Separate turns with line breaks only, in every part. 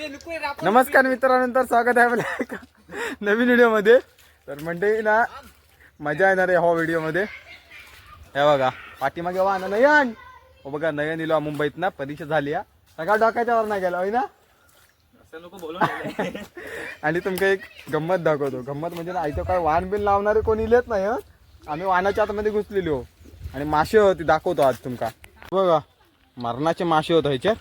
नमस्कार मित्रांनो तर स्वागत आहे आपल्या एका नवीन व्हिडिओमध्ये. तर म्हणजे ना मजा येणार आहे ह्या व्हिडिओमध्ये. हे बघा पाठीमागे वा ना नयन. हो बघा नयन इलो मुंबईत ना परीक्षा झाली या सगळा डोक्याच्या वर ना गेला होय ना? आणि तुमका एक गंमत दाखवतो. गंमत म्हणजे ना आयतो काय वाहन बिन लावणारे कोणी इलेत नाही हं? आम्ही वाहनाच्या आतमध्ये घुसलेलो. आणि मासे होती दाखवतो आज तुमका. बघा मरणाचे मासे होत ह्याच्यात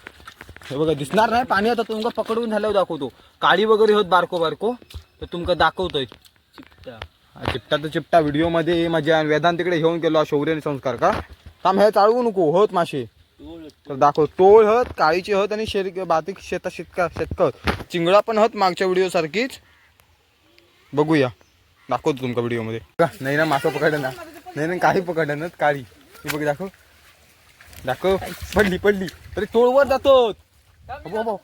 हे बघा दिसणार नाही पाणी आता तुमका पकडून झाल्यावर दाखवतो. काळी वगैरे होत बारको बारको तर तुमका दाखवतोय. हा, चिपटा तर चिपटा. व्हिडिओमध्ये माझ्या वेदांत तिकडे घेऊन गेलो शौर्य संस्कार का? थांब हे चाळवू नको होत मासे तर दाखव टोळ हत काळीची हत आणि शेर बातिक शेता शेतका शेतक चिंगळा पण हत मागच्या व्हिडिओ सारखीच. बघूया. दाखवतो तुमका व्हिडिओमध्ये बघा, नाही ना मासं पकडलं ना. नाही ना काही पकडलं ना काळी. हे बघ दाखव. दाखव. पडली पडली. तरी टोळवर जातो हो हो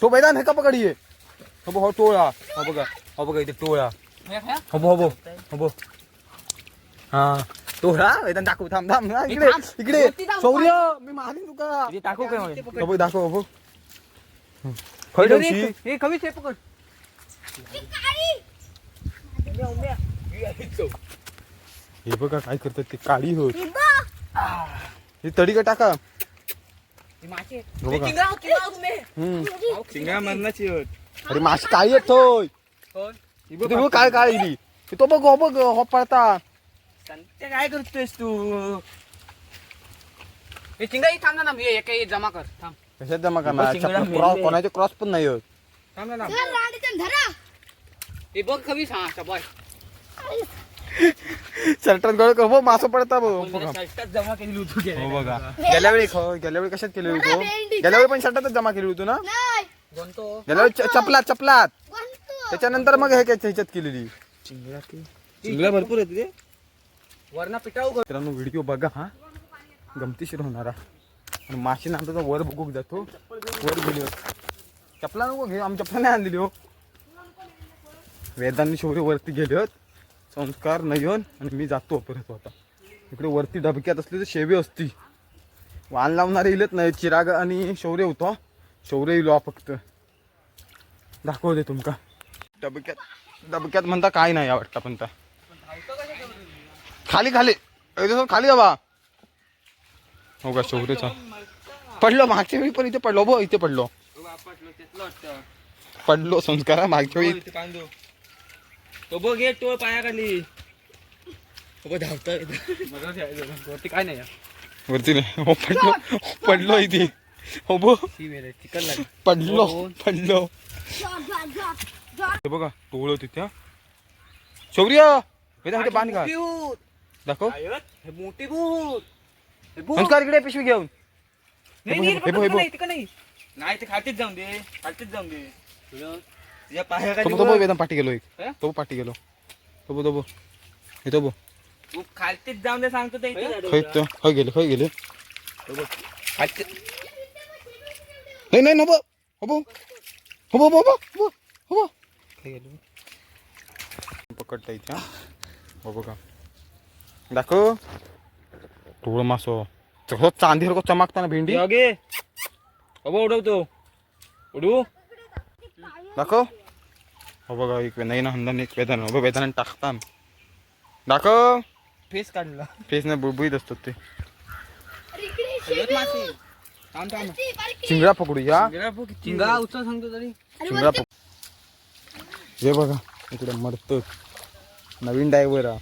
तो मैदान हे का पकडी हो बघ, हो टोळा. हो बघा हो बघा इथे टोळा. हो बघ, हो बघ, हो. हा टोळा? मैदान दाखव थांब थांब हा, इकडे इकडे. शौर्य मी मारी तुका
टाकू काय
हो बघ दाखव हो बघ खय ठेवशी
हे कमी ते पकड.
हे बघा काय करतात ते काळी होत. हे तडी का टाका. हो बघा हम्म.
चिंगळा मरणाची होत
अरे माशी काळी येत होय? इथे बघ काय काळी ती तो बघ हो बघ हो पळता.
संत्या काय करतोयस तू? हे चिंगळा ही थांब ना मी एक एक जमा कर. थांब.
कशात जमा करणार
शिंगडा मेले.
क्रॉस कोणाचे क्रॉस पण नाही होत.
थांब ना हे बघ कमी सांग चबाय
शर्टात गळ कर. हो मासं पडता बघ. हो
जमा केली होती
हो बघा. गेल्या वेळी ख- गेल्या वेळी कशात केली होती? गेल्या वेळी पण शर्टातच जमा केली होती ना? गेल्या वेळी चपलात चपलात. त्याच्यानंतर मग हे काय ह्याच्यात केलेली?
चिंगळा भरपूर होती ते वरना पिटाऊ
मित्रांनो व्हिडिओ बघा हा. गमतीशीर होणारा. आणि माशी ना आमचा वर बघूक जातो. वर गेली होत. चपला नको घे आम्ही चपला नाही आणलेली हो. वेदांनी शौर्य वरती गेले होत. संस्कार नयन आणि मी जातो परत होता इकडे वरती डबक्यात असली तर शेवी असती वाण लावणारे इलेत नाही चिराग आणि शौर्य होतो शौर्य इलो फक्त. फक्त दाखवते तुमका. डबक्यात डबक्यात म्हणता काय नाही वाटतं पण त्या खाली. खाली खाली जावा. हो का शौर्यचा. पडलो मागच्या वेळी पण इथे पडलो बो इथे पडलो. पडलो संस्कार मागच्या वेळी.
तो बघ हे टोळ पायाखाली तो बघ धावतोय. वरती काय नाही
वरती नाही. हो पडलो. पडलो इथे. हो बो
चिकन
पडलो. पडलो. हे बघा टोळ तिथे हा. शौर्य वेदा बाँध का दाखव.
हे मोठी भूत. हे भूत.
संस्कार इकडे पिशवी घेऊन.
नाही, नाही. नाही, नाही. नाही ते खालतीच जाऊन दे. खालतीच जाऊन दे. तुझ्या पायाखाली
तो तो बघ
बघ.
वेदन पाठी गेलो एक.
हे?
तो पाठी गेलो. तो बो तो बो हे तो बो
तू खालतीच जाऊन दे सांगतो ते इथे.
खय तो खय गेले खय गेले. नाही नाही नको. हो बो हो बो हो बो हो बो हो पकडता इथे हा. हो बघा. दाखव. टोळ मासो. हो चांदी को चमकताना भेंडी.
योगे अबो उडवतो उडू.
दाखव हो बघा एक नाही ना हंदाने एक वेदान हो वेदाने टाकता दाखव
फेस काढला
फेस नाही बुळबुळीत असतात ते चिंगडा पकडू या
चिंगा उचल सांगतो तरी
चिंगडा पकड हे बघा इकडे मरत नवीन डायव्हर हा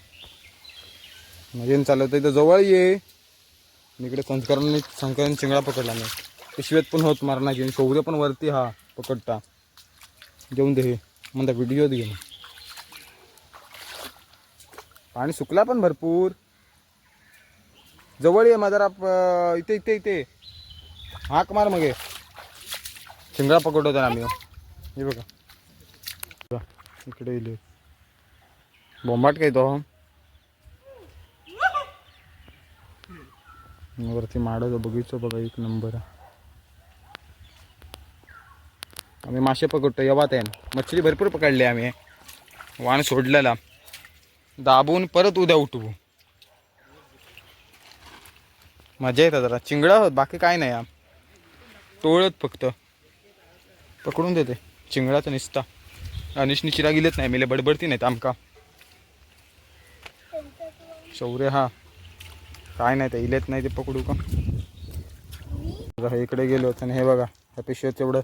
नवीन चालवतं इथं जवळ ये इकडे संस्कारांनी संस्कारांनी चिंगडा पकडला नाही पिशवेत पण होत मारण्याची आणि शौर्य पण वरती हा पकडता घेऊन दे म्हणता व्हिडिओ दे. पाणी सुकला पण भरपूर. जवळ ये माझा इथे इथे इथे. हाक मार मग. हे. पकडतो आम्ही हो. हे. बघा. इकडे येईल बोंबाट काय तो? वरती माडो बगीचो बघा एक नंबर. आम्ही मासे पकडतो येवा त्यान मच्छली भरपूर पकडली आम्ही. वाण सोडलेला. दाबून परत उद्या उठवू. मजा येतं जरा. चिंगडा होत बाकी काय नाही हा. टोळत फक्त. पकडून देते. चिंगडाचं निसता. अनिशनी चिरा गेलेच नाही मेले बडबडती नाहीत आमका. शौर्य हा. काय नाही ते इलेत नाही ते पकडू का? इकडे गेलो होतो आणि हे बघा ह्या पिशवीत तेवढं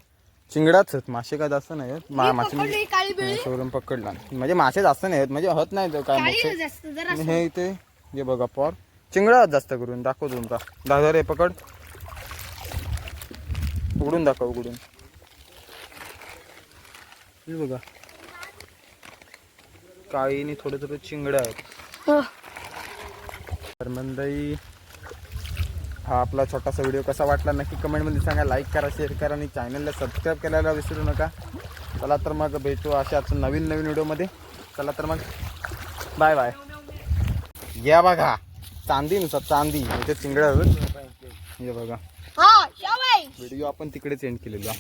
चिंगडाच आहेत मासे काय जास्त नाही आहेत. मा मासे म्हणजे
काळी बिळी.
शोरूम पकडला म्हणजे मासे जास्त नाही आहेत म्हणजे होत नाही तो काय
जास्त जरा
आणि हे इथे हे बघा पॉर. चिंगडा जास्त करून दाखवतो तुमका दहा रे पकड. उघडून दाखव उघडून. हे बघा. काळीनी थोडं थोडं चिंगड्या आहेत.
हो.
हा आपला छोटासा व्हिडिओ कसा वाटला नक्की कमेंटमध्ये सांगा. लाईक करा शेअर करा आणि चॅनलला सबस्क्राईब करायला विसरू नका. चला तर मग भेटू अशाच नवीन नवीन व्हिडिओमध्ये चला तर मग बाय बाय या बघा चांदी नुसार चांदी इथे चिंगड्या हे बघा. व्हिडिओ आपण तिकडेच एंड केलेला.